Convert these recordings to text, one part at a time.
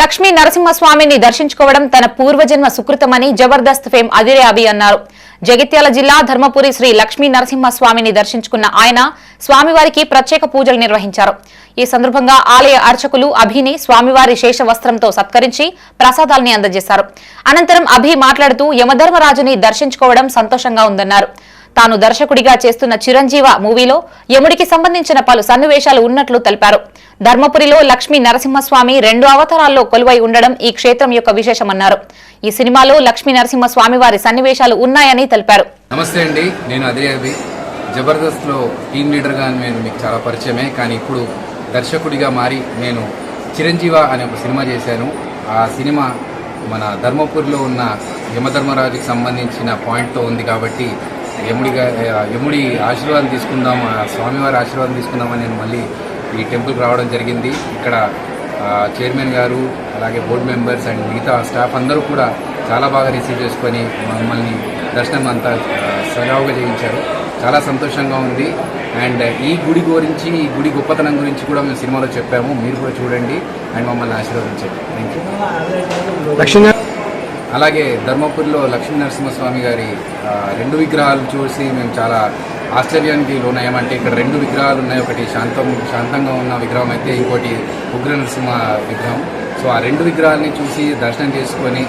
లక్ష్మీ నరసింహస్వామిని దర్శించుకోవడం తన పూర్వజన్మ సుకృతమని జబర్దస్త్ ఫేమ్ అదిరే అభి అన్నారు. జగిత్యాల జిల్లా ధర్మపురి శ్రీ లక్ష్మీ నరసింహస్వామిని దర్శించుకున్న ఆయన స్వామివారికి ప్రత్యేక పూజలు నిర్వహించారు. ఈ సందర్భంగా ఆలయ అర్చకులు అభిని స్వామివారి శేష వస్త్రంతో సత్కరించి ప్రసాదాల్ని అందజేశారు. అనంతరం అభి మాట్లాడుతూ యమధర్మరాజుని దర్శించుకోవడం సంతోషంగా ఉందన్నారు. తాను దర్శకుడిగా చేస్తున్న చిరంజీవ మూవీలో యముడికి సంబంధించిన పలు సన్నివేశాలు ఉన్నట్లు తెలిపారు. ధర్మపురిలో లక్ష్మీ నరసింహస్వామి రెండు అవతారాల్లో కొలువై ఉండడం ఈ క్షేత్రం యొక్క విశేషమన్నారు. ఈ సినిమాలో లక్ష్మీ నరసింహస్వామి వారి సన్నివేశాలు ఉన్నాయని తెలిపారు. నమస్తే అండి నేను అదే అభి. జబర్దస్త్లో టీమ్ లీడర్గా నేను మీకు చాలా పరిచయమే కానీ ఇప్పుడు దర్శకుడిగా మారి నేను చిరంజీవ అనే ఒక సినిమా చేశాను. ఆ సినిమా మన ధర్మపూర్లో ఉన్న యమధర్మరాజుకి సంబంధించిన పాయింట్తో ఉంది కాబట్టి యముడిగా యముడి ఆశీర్వాదం తీసుకుందాం స్వామివారి ఆశీర్వాదం తీసుకుందామని నేను మళ్ళీ ఈ టెంపుల్కి రావడం జరిగింది. ఇక్కడ చైర్మన్ గారు అలాగే బోర్డు మెంబర్స్ అండ్ మిగతా స్టాఫ్ అందరూ కూడా చాలా బాగా రిసీవ్ చేసుకొని మమ్మల్ని దర్శనం అంతా సజావుగా చేయించారు. చాలా సంతోషంగా ఉంది. అండ్ ఈ గుడి గురించి ఈ గుడి గొప్పతనం గురించి కూడా మేము సినిమాలో చెప్పాము. మీరు కూడా చూడండి అండ్ మమ్మల్ని ఆశీర్వదించండి. థ్యాంక్ యూ అలాగే ధర్మపురిలో లక్ష్మీ నరసింహస్వామి గారి రెండు విగ్రహాలు చూసి మేము చాలా ఆశ్చర్యానికి లోనయ్యామంటే ఇక్కడ రెండు విగ్రహాలు ఉన్నాయి. ఒకటి శాంతం శాంతంగా ఉన్న విగ్రహం అయితే ఇంకోటి ఉగ్ర నరసింహ విగ్రహం. సో ఆ రెండు విగ్రహాలని చూసి దర్శనం చేసుకొని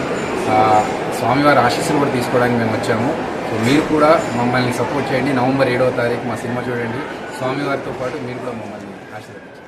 స్వామివారి ఆశీస్సులు కూడా తీసుకోవడానికి మేము వచ్చాము. సో మీరు కూడా మమ్మల్ని సపోర్ట్ చేయండి. నవంబర్ ఏడవ తారీఖు మా సినిమా చూడండి. స్వామివారితో పాటు మీరు కూడా మమ్మల్ని ఆశీర్వదించండి.